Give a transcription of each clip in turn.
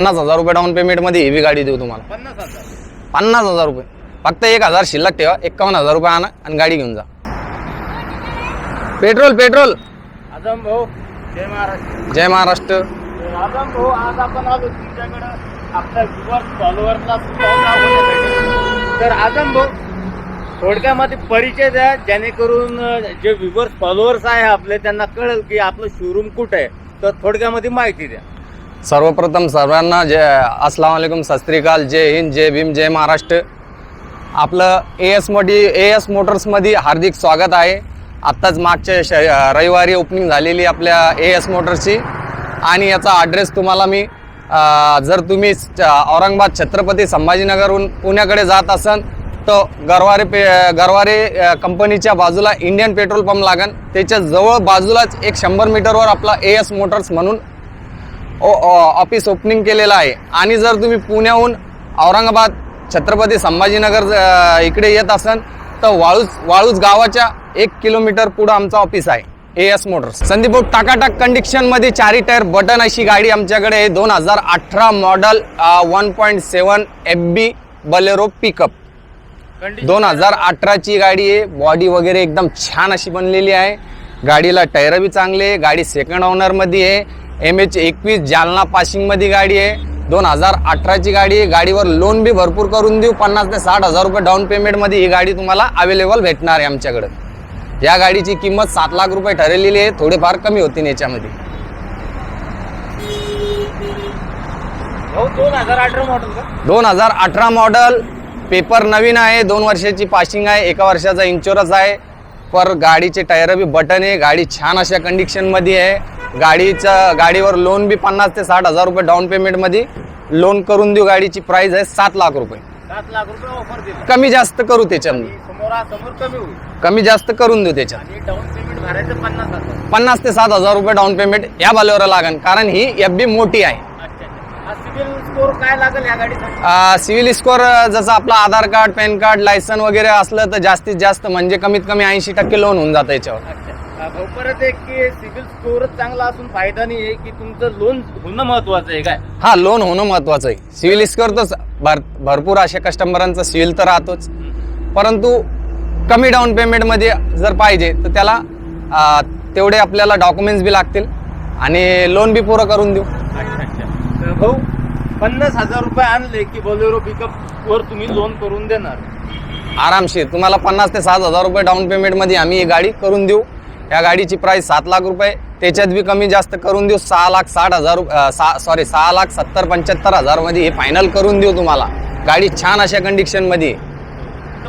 पन्नास हजार रुपये डाऊन पेमेंटमध्ये ही गाडी देऊ तुम्हाला. पन्नास हजार. पन्नास हजार रुपये. फक्त एक हजार शिल्लक ठेवा एकावन्न हजार रुपये आणा आणि गाडी घेऊन जा. Petrol petrol. आजम भाऊ जय महाराष्ट्र. जय महाराष्ट्र. तर आजम भाऊ आज आपण आलो तुमच्याकडं. आपल्या दाखवण्यासाठी तर आजम भाऊ थोडक्यामध्ये परिचय द्या जेणेकरून अं, जे व्ह्युअर्स फॉलोअर्स आहे आपले त्यांना कळेल की आपलं शोरूम कुठं आहे. तर थोडक्यामध्ये माहिती द्या. सर्वप्रथम सर्वांना जय अस्सलाम वालेकुम सस्त्रीकाल जय हिंद जय भीम जय महाराष्ट्र. आपलं ए एस मोठी ए एस मोटर्समध्ये हार्दिक स्वागत आहे. आत्ताच मागच्या श रविवारी ओपनिंग झालेली आपल्या ए एस मोटर्सची आणि याचा ॲड्रेस तुम्हाला मी जर तुम्ही च- औरंगाबाद छत्रपती संभाजीनगरहून पुण्याकडे जात असाल तर गरवारे पे गरवारे कंपनीच्या बाजूला इंडियन पेट्रोल पंप लागन. त्याच्याजवळ बाजूलाच एक शंभर मीटरवर आपला ए एस मोटर्स म्हणून ऑफिस ओपनिंग केलेलं आहे. आणि जर तुम्ही पुण्याहून औरंगाबाद छत्रपती संभाजीनगर इकडे येत असाल तर वाळूज वाळूज गावाच्या एक किलोमीटर पुढं आमचं ऑफिस आहे ए एस मोटर्स संदीप भाऊ टाकाटाक कंडिशनमध्ये चारी टायर बटन अशी गाडी आमच्याकडे आहे. दोन हजार अठरा model one point seven F B Bolero pickup दोन हजार अठराची गाडी आहे. बॉडी वगैरे एकदम छान अशी बनलेली आहे. गाडीला टायर बी चांगले आहे. गाडी सेकंड ओनरमध्ये आहे. एम एच एकवीस जालना पासिंगमध्ये गाडी आहे. दोन हजार अठराची गाडी आहे. गाडीवर लोन बी भरपूर करून देऊ. पन्नास ते साठ हजार रुपये डाऊन पेमेंटमध्ये ही गाडी तुम्हाला अवेलेबल भेटणार आहे आमच्याकडे. या गाडीची किंमत सात लाख रुपये ठरलेली आहे. थोडेफार कमी होतील याच्यामध्ये. दोन हजार अठरा मॉडल पेपर नवीन आहे. दोन वर्षाची पासिंग आहे. एका वर्षाचा इन्शुरन्स आहे. पर गाडीचे टायर बी बटन आहे. गाडी छान अशा कंडिशनमध्ये आहे. गाडीचं गाडीवर लोन बी पन्नास ते साठ हजार रुपये डाऊन पेमेंटमध्ये लोन करून देऊ. गाडीची प्राइस आहे सात लाख रुपये. सात लाख रुपये ऑफर दिला. कमी जास्त करू त्याच्यामध्ये. समोर समोर कमी होईल. कमी जास्त करून देऊ त्याच्यात. आणि डाऊन पेमेंट भरायचं पन्नास हजार. पन्नास ते सात हजार रुपये डाऊन पेमेंट या बालेवर लागेल कारण ही एफ बी मोठी आहे. अच्छा अच्छा. सिबिल स्कोर काय लागेल या गाडीचा? सिव्हिल स्कोअर जसं आपलं Aadhaar card PAN card licence वगैरे असलं तर जास्तीत जास्त म्हणजे कमीत कमी ऐंशी टक्के लोन होऊन जातं याच्यावर. भाऊ परत एक की सिबिल स्कोरच चांगला असून फायदा नाही आहे की तुमचं लोन होणं महत्वाचं आहे काय? हा लोन होणं महत्वाचं आहे. सिव्हिल स्कोअर तर भर भरपूर अशा कस्टमरांचं सिव्हिल तर राहतोच. परंतु कमी डाऊन पेमेंटमध्ये जर पाहिजे तर त्याला आ, तेवढे आपल्याला डॉक्युमेंट्स बी लागतील आणि लोन बी पुरं करून देऊ. अच्छा अच्छा. तर भाऊ पन्नास हजार रुपये आणले की बोलेरो पिकअप वर तुम्ही लोन करून देणार. आरामशीर. तुम्हाला पन्नास ते सात हजार रुपये डाऊन पेमेंटमध्ये आम्ही ही गाडी करून देऊ. या गाडीची प्राइस सात लाख रुपये. त्याच्यात बी कमी जास्त करून देऊ सहा लाख साठ हजार सहा सॉरी सहा लाख सत्तर पंच्याहत्तर हजारमध्ये हे फायनल करून देऊ तुम्हाला. गाडी छान अशा कंडिशनमध्ये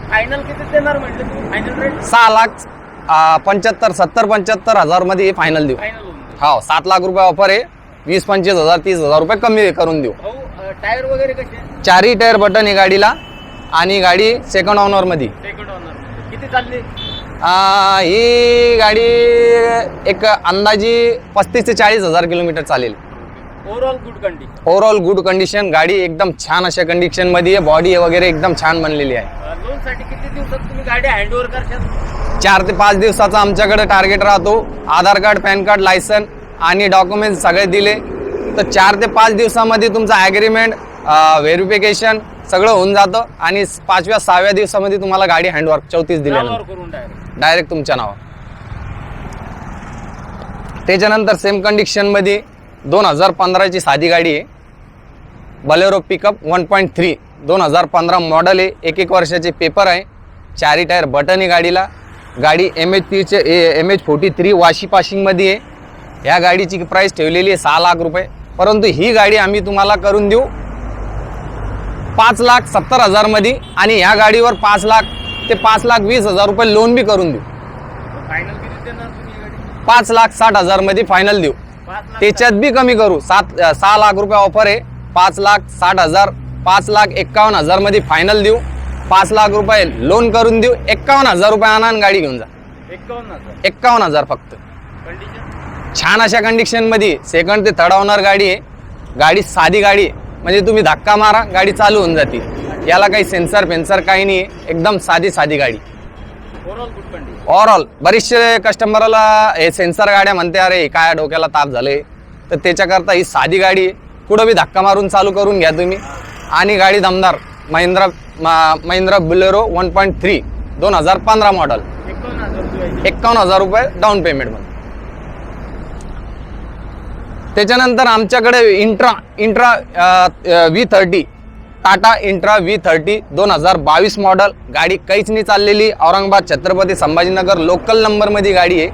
फायनल किती देणार म्हटलं फायनल रेट सहा लाख पंच्याहत्तर सत्तर पंच्याहत्तर हजारमध्ये हे फायनल देऊ. हो सात लाख रुपये ऑफर आहे. वीस पंचवीस हजार तीस हजार रुपये कमी करून देऊ. टायर वगैरे कसे चारही टायर बटन आहे गाडीला. आणि गाडी सेकंड ऑनरमध्ये सेकंड ओनर किती चालली? ही गाडी एक अंदाजी पस्तीस ते चाळीस हजार किलोमीटर चालेल. Overall good condition overall good condition गाडी एकदम छान अशा कंडिशनमध्ये आहे बॉडी वगैरे एकदम छान बनलेली आहे. लोनसाठी किती दिवसात तुम्ही गाडी हँडओव्हर करशाल? चार ते पाच दिवसाचा आमच्याकडे टार्गेट राहतो. Aadhaar card PAN card licence आणि डॉक्युमेंट सगळे दिले. तर चार ते पाच दिवसामध्ये तुमचं ॲग्रीमेंट व्हेरिफिकेशन सगळं होऊन जातं आणि पाचव्या सहाव्या दिवसामध्ये तुम्हाला गाडी हँडओव्हर चौतीस दिल्यानंतर. करून डायरेक्ट तुमच्या नावावर. त्याच्यानंतर सेम कंडिशनमध्ये दोन हजार पंधराची साधी गाडी आहे. Bolero pickup one point three दोन हजार पंधरा मॉडल आहे. एक एक वर्षाचे पेपर आहे. चारी टायर बटन आहे गाडीला. गाडी M H थ्रीचे M H forty three Vashi पाशिंगमध्ये आहे. या गाडीची प्राईस ठेवलेली आहे सहा लाख रुपये. परंतु ही गाडी आम्ही तुम्हाला करून देऊ. पाच लाख सत्तर हजारमध्ये आणि ह्या गाडीवर पाच लाख ते पाच लाख वीस हजार रुपये लोन बी करून देऊ. फायनल किती देणार तुम्ही ही गाडी? पाच लाख साठ हजारमध्ये फायनल देऊ. पाच लाख त्याच्यात बी कमी करू. सात अ, सहा लाख रुपये ऑफर आहे. पाच लाख साठ हजार पाच लाख एक्कावन्न हजारमध्ये फायनल देऊ. पाच लाख रुपये लोन करून देऊ. एक्कावन्न हजार रुपये आणा आणि गाडी घेऊन जा. हजार. एक्कावन्न हजार फक्त. कंडिशन छान अशा कंडिशनमध्ये सेकंड ते थर्ड ऑनर गाडी आहे. गाडी साधी गाडी आहे. म्हणजे तुम्ही धक्का मारा गाडी चालू होऊन जाते. याला काही सेन्सर फेन्सर काही नाही एकदम साधी साधी गाडी. ओव्हरऑल बरेचसे कस्टमरला हे सेन्सर गाड्या म्हणते अरे काय डोक्याला ताप झाले तर त्याच्याकरता ही साधी गाडी कुठं बी धक्का मारून चालू करून घ्या तुम्ही. आणि गाडी दमदार Mahindra Mahindra Bolero one point three दोन हजार पंधरा मॉडल एकावन्न हजार रुपये एक्कावन्न हजार रुपये डाऊन पेमेंटमध्ये त्याच्यानंतर आमच्याकडे Intra Intra V thirty Tata Intra V thirty दोन हजार बावीस मॉडल गाडी काहीच नाही चाललेली औरंगाबाद छत्रपती संभाजीनगर लोकल नंबरमध्ये गाडी आहे.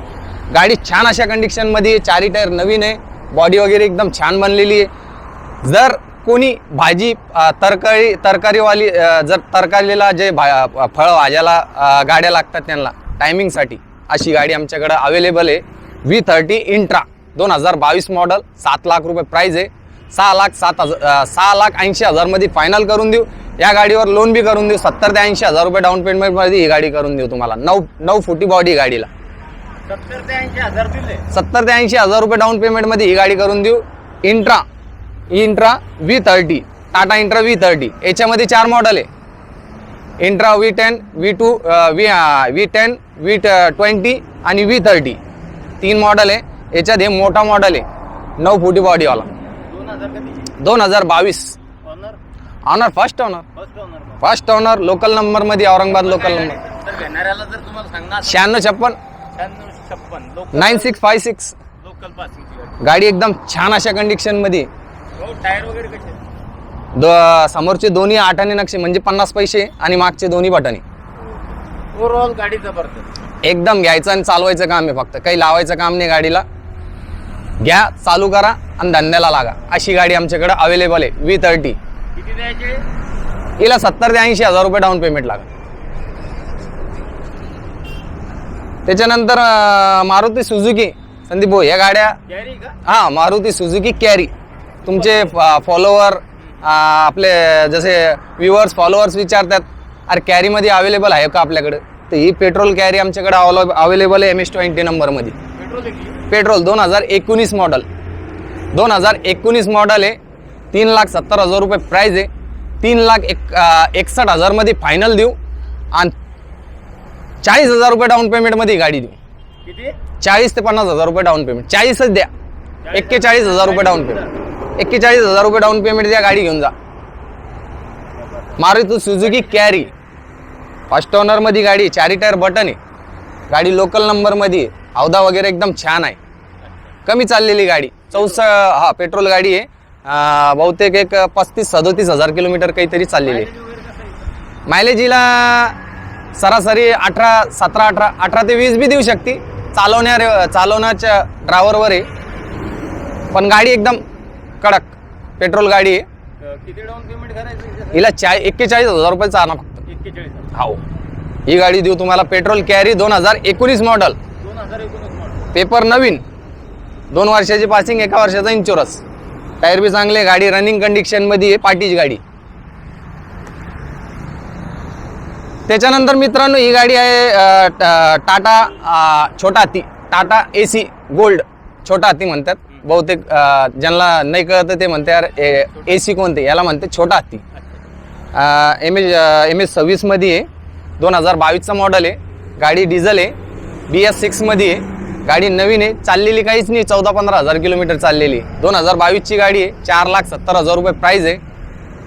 गाडी छान अशा कंडिशनमध्ये आहे चारी टायर नवीन आहे बॉडी वगैरे एकदम छान बनलेली आहे. जर कोणी भाजी तरकारी तरकारीवाली जर तरकारीला जे भा फळ भाज्याला गाड्या लागतात त्यांना टायमिंगसाठी अशी गाडी आमच्याकडं अवेलेबल आहे. व्ही थर्टी इंट्रा दोन हजार बावीस मॉडल सात लाख रुपये प्राईज आहे. सहा लाख सात हजार सहा लाख ऐंशी हजारमध्ये फायनल करून देऊ. या गाडीवर लोन बी करून देऊ. सत्तर ते ऐंशी हजार रुपये डाऊन पेमेंटमध्ये ही गाडी करून देऊ तुम्हाला. नऊ नऊ फुटी बॉडी गाडीला. सत्तर ते ऐंशी हजार दिले. सत्तर ते ऐंशी हजार रुपये डाऊन पेमेंटमध्ये ही गाडी करून देऊ. Intra Intra V thirty Tata Intra V thirty याच्यामध्ये चार मॉडल आहे. Intra V ten V two V V ten V twenty आणि व्ही थर्टी तीन मॉडल आहे. याच्यात हे मोठा मॉडल आहे. नऊ फुटी बॉडीवाला दोन हजार बावीस. Owner first owner first owner local नंबरमध्ये औरंगाबाद लोकल नंबर शहाण्णव छप्पन. नाईन सिक्स फाय सिक्स गाडी एकदम छान अशा आहेत? द समोरचे दोन्ही आठाने नक्षे म्हणजे पन्नास पैसे आणि मागचे दोन्ही बटाने. ओव्हरऑल गाडी जबरदस्त. एकदम घ्यायचं आणि चालवायचं काम आहे फक्त. काही लावायचं काम नाही गाडीला. घ्या चालू करा आणि धंद्याला लागा. अशी गाडी आमच्याकडे अवेलेबल आहे व्ही थर्टी किती द्यायचे? हिला सत्तर ते ऐंशी हजार रुपये डाऊन पेमेंट लागा त्याच्यानंतर मारुती सुझुकी संदीप भाऊ या गाड्या हा मारुती सुझुकी कॅरी तुमचे फॉलोवर आपले जसे व्ह्युअर्स फॉलोअर्स विचारतात अरे कॅरीमध्ये अवेलेबल आहे का आपल्याकडे? तर ही पेट्रोल कॅरी आमच्याकडे अवेलेबल आहे एम एस ट्वेंटी नंबरमध्ये पेट्रोल दोन हजार एकोणीस मॉडल दोन हजार एकोणीस मॉडल आहे. तीन लाख सत्तर हजार रुपये प्राईज आहे. तीन लाख एक अं, एकसष्ट हजारमध्ये फायनल देऊ. आणि चाळीस हजार रुपये डाऊन पेमेंटमध्ये गाडी देऊ. किती? चाळीस ते पन्नास हजार रुपये डाऊन पेमेंट चाळीसच द्या. एक्केचाळीस हजार रुपये डाऊन पेमेंट एक्केचाळीस हजार रुपये डाऊन पेमेंट द्या गाडी घेऊन जा. मारुती सुझुकी कॅरी फर्स्ट ओनरमध्ये गाडी चारी टायर बटन आहे. गाडी लोकल नंबरमध्ये आहे. अवधा वगैरे एकदम छान आहे. कमी चाललेली गाडी. चौस हा पेट्रोल गाडी आहे. बहुतेक एक पस्तीस सदोतीस हजार किलोमीटर काहीतरी चाललेली आहे. वगैरे कसं आहे मायलेज हिला सरासरी अठरा सतरा अठरा अठरा ते वीस बी देऊ शकते. चालवण्या चालवण्याच्या ड्रायव्हरवर आहे. पण गाडी एकदम कडक. पेट्रोल गाडी आहे. अं, किती डाऊन पेमेंट करायचं हिला चा एक्केचाळीस हजार रुपये चालणार फक्त. एक्केचाळीस हो. ही गाडी देऊ तुम्हाला. पेट्रोल कॅरी दोन हजार एकोणीस मॉडल पेपर नवीन. दोन वर्षाची पासिंग एका वर्षाचा इन्शुरन्स टायर बी चांगले गाडी रनिंग कंडिशनमध्ये आहे पाठीची गाडी. त्याच्यानंतर मित्रांनो ही गाडी आहे टाटा छोटा हत्ती टाटा ए सी गोल्ड छोटा हत्ती म्हणतात. बहुतेक ज्यांना नाही कळतं ते म्हणते यार ए सी कोणते? याला म्हणते छोटा हत्ती एम एच एम एच सव्वीसमध्ये आहे. दोन हजार बावीसचा मॉडल आहे. गाडी डिझेल आहे. बी एस सिक्समध्ये आहे गाडी नवीन आहे चाललेली काहीच नाही. चौदा पंधरा हजार किलोमीटर चाललेली. दोन हजार बावीसची गाडी आहे चार लाख सत्तर हजार रुपये प्राईज आहे.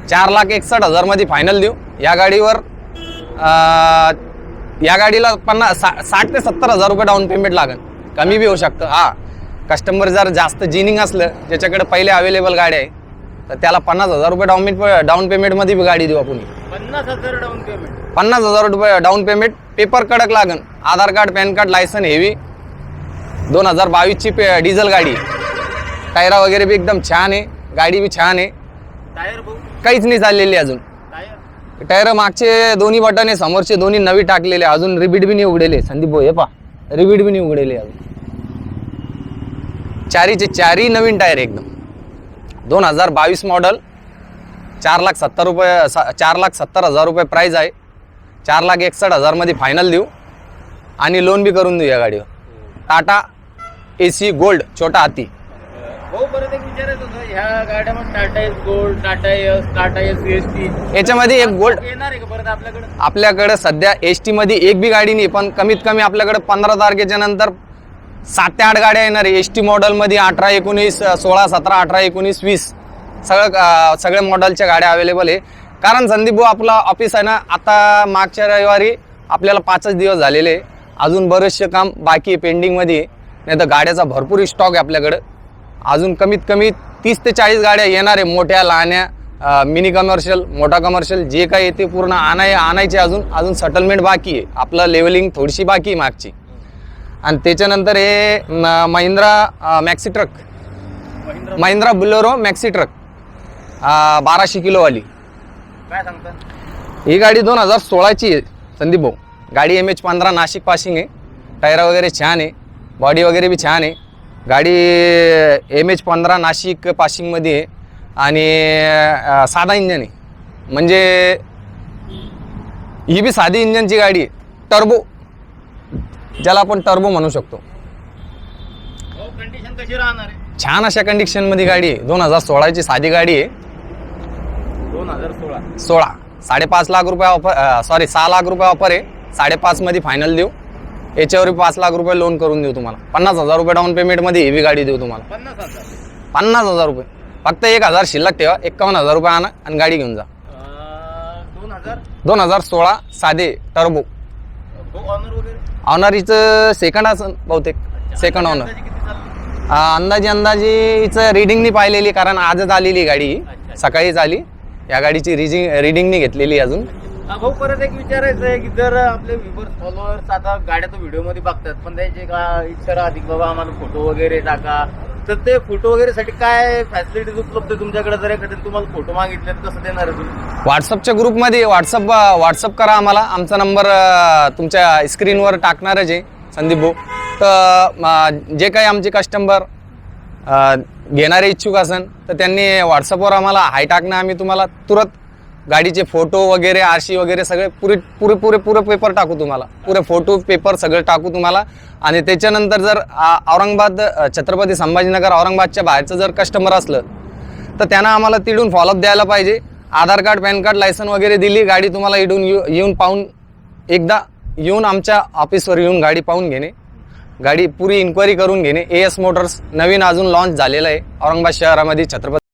चार लाख एकसष्ट हजारमध्ये फायनल देऊ. या गाडीवर या गाडीला पन्नास सा साठ ते सत्तर हजार रुपये डाऊन पेमेंट लागेल. कमी बी होऊ शकतं. हा. कस्टमर जर जास्त जिनिंग असलं ज्याच्याकडे पहिले अवेलेबल गाडी आहे तर त्याला पन्नास हजार रुपये डाऊन पेमेंट डाऊन पेमेंटमध्ये बी गाडी देऊ आपण. पन्नास हजार डाऊन पेमेंट पन्नास हजार रुपये डाऊन पेमेंट पेपर कडक लागन Aadhaar card PAN card license heavy. दोन हजार बावीसची पे डिझेल गाडी. टायरा वगैरे बी एकदम छान आहे. गाडी बी छान आहे. टायर काहीच नाही चाललेली अजून. टायर? टायर मागचे दोन्ही बटन आहे समोरचे दोन्ही नवी टाकलेले अजून रिबीट बी नाही उघडेले. संदीप भाऊ हे पा रिबीट बी नाही उघडेले अजून. चारीचे चारही नवीन टायर एकदम. दोन हजार बावीस मॉडल चार लाख सत्तर रुपये चार लाख सत्तर हजार रुपये प्राईज आहे. चार लाख एकसष्ट हजारमध्ये फायनल देऊ. आणि लोन बी करून देऊ या गाडीवर. टाटा ए सी गोल्ड छोटा हाती. भाऊ परत एक विचारायचं होतं ह्या गाड्यामध्ये Tata Ace gold Tata Ace Tata Ace S T. याच्यामध्ये एक गोल्ड येणार आहे का परत आपल्याकडे? आपल्याकडे सध्या एस टीमध्ये एक बी गाडी नाही पण कमीत कमी आपल्याकडे पंधरा तारखेच्या नंतर सात ते आठ गाड्या येणार आहे. एस टी मॉडेलमध्ये अठरा एकोणीस सोळा सतरा अठरा एकोणीस वीस सगळं सगळ्या मॉडेलच्या गाड्या अवेलेबल आहे. कारण संदीप भाऊ आपला ऑफिस आहे ना आता मागच्या रविवारी आपल्याला पाचच दिवस झालेले आहे. अजून बरेचसे काम बाकी आहे पेंडिंगमध्ये. आहे नाही तर गाड्याचा भरपूर स्टॉक आहे आपल्याकडं. अजून कमीत कमी तीस ते चाळीस गाड्या येणार आहे मोठ्या लहान्या मिनी कमर्शियल मोठा कमर्शियल जे काही येते पूर्ण आणाय आणायचे अजून. अजून सेटलमेंट बाकी आहे. आपलं लेवलिंग थोडीशी बाकी आहे मागची. आणि त्याच्यानंतर हे Mahindra maxi truck Mahindra. Mahindra Bolero maxi truck बाराशे किलोवाली. काय सांगता? ही गाडी दोन हजार सोळाची आहे संदीप भाऊ. गाडी एम एच पंधरा नाशिक पासिंग आहे. टायर वगैरे छान आहे. बॉडी वगैरे बी छान आहे. गाडी एम एच पंधरा नाशिक पासिंगमध्ये आहे. आणि साधा इंजन आहे. म्हणजे ही बी साधी इंजनची गाडी आहे. टर्बो. ज्याला आपण टर्बो म्हणू शकतो. कंडिशन कशी राहणार आहे छान अशा कंडिशनमध्ये गाडी आहे. दोन हजार सोळाची साधी गाडी आहे. दोन हजार सोळा. सोळा. साडेपाच लाख रुपये ऑफर सॉरी सहा लाख रुपये ऑफर आहे. साडेपाच मध्ये फायनल देऊ. याच्यावर पाच लाख रुपये लोन करून देऊ तुम्हाला. पन्नास हजार रुपये डाऊन पेमेंटमध्ये हेवी गाडी देऊ तुम्हाला. पन्नास हजार पन्नास हजार रुपये. फक्त एक हजार शिल्लक ठेवा एकावन्न हजार रुपये आणा आणि गाडी घेऊन जा. दोन हजार दोन हजार सोळा साधे टर्बो हो ऑनर वगैरे ऑनरीचं सेकंड असं बहुतेक. सेकंड ऑनर अंदाजे किती चालली अंदाजे अंदाजे हिचं रिडिंगनी पाहिलेली कारण आजच आलेली गाडी. अच्छा. सकाळीच आली. या गाडीची रिजिंग रिडिंगनी घेतलेली अजून. हा, भाऊ परत एक विचारायचं आहे की जर आपले व्ह्युअर्स फॉलोअर्स आता गाड्या तो व्हिडिओमध्ये बघतात पण त्यांची का इच्छा राहते बाबा आम्हाला फोटो वगैरे टाका? तर ते फोटो वगैरे साठी काय फॅसिलिटीज उपलब्ध आहे तुमच्याकडे? जर एखाद्या तुम्हाला फोटो मागितले तर कसं देणार आहे तुम्ही? व्हॉट्सअपच्या ग्रुपमध्ये व्हॉट्सअप व्हॉट्सअप करा आम्हाला. आमचा नंबर अ, तुमच्या स्क्रीनवर टाकणारच आहे संदीप भाऊ. तर जे काही आमचे कस्टमर घेणारे इच्छुक असन तर त्यांनी व्हॉट्सअपवर आम्हाला हाय टाकणं आम्ही तुम्हाला तुरंत गाडीचे फोटो वगैरे आरशी वगैरे सगळे पुरे पुरे पुरे पुरे पेपर टाकू तुम्हाला. पुरे फोटो पेपर सगळं टाकू तुम्हाला. आणि त्याच्यानंतर जर औरंगाबाद छत्रपती संभाजीनगर औरंगाबादच्या बाहेरचं जर कस्टमर असलं तर त्यांना आम्हाला तिडून फॉलोअप द्यायला पाहिजे. Aadhaar card PAN card license वगैरे दिली गाडी तुम्हाला इडून येऊ- येऊन पाहून एकदा येऊन आमच्या ऑफिसवर येऊन गाडी पाहून घेणे. गाडी पुरी इन्क्वायरी करून घेणे. ए एस मोटर्स नवीन अजून लॉन्च झालेलं आहे. औरंगाबाद शहरामध्ये छत्रपती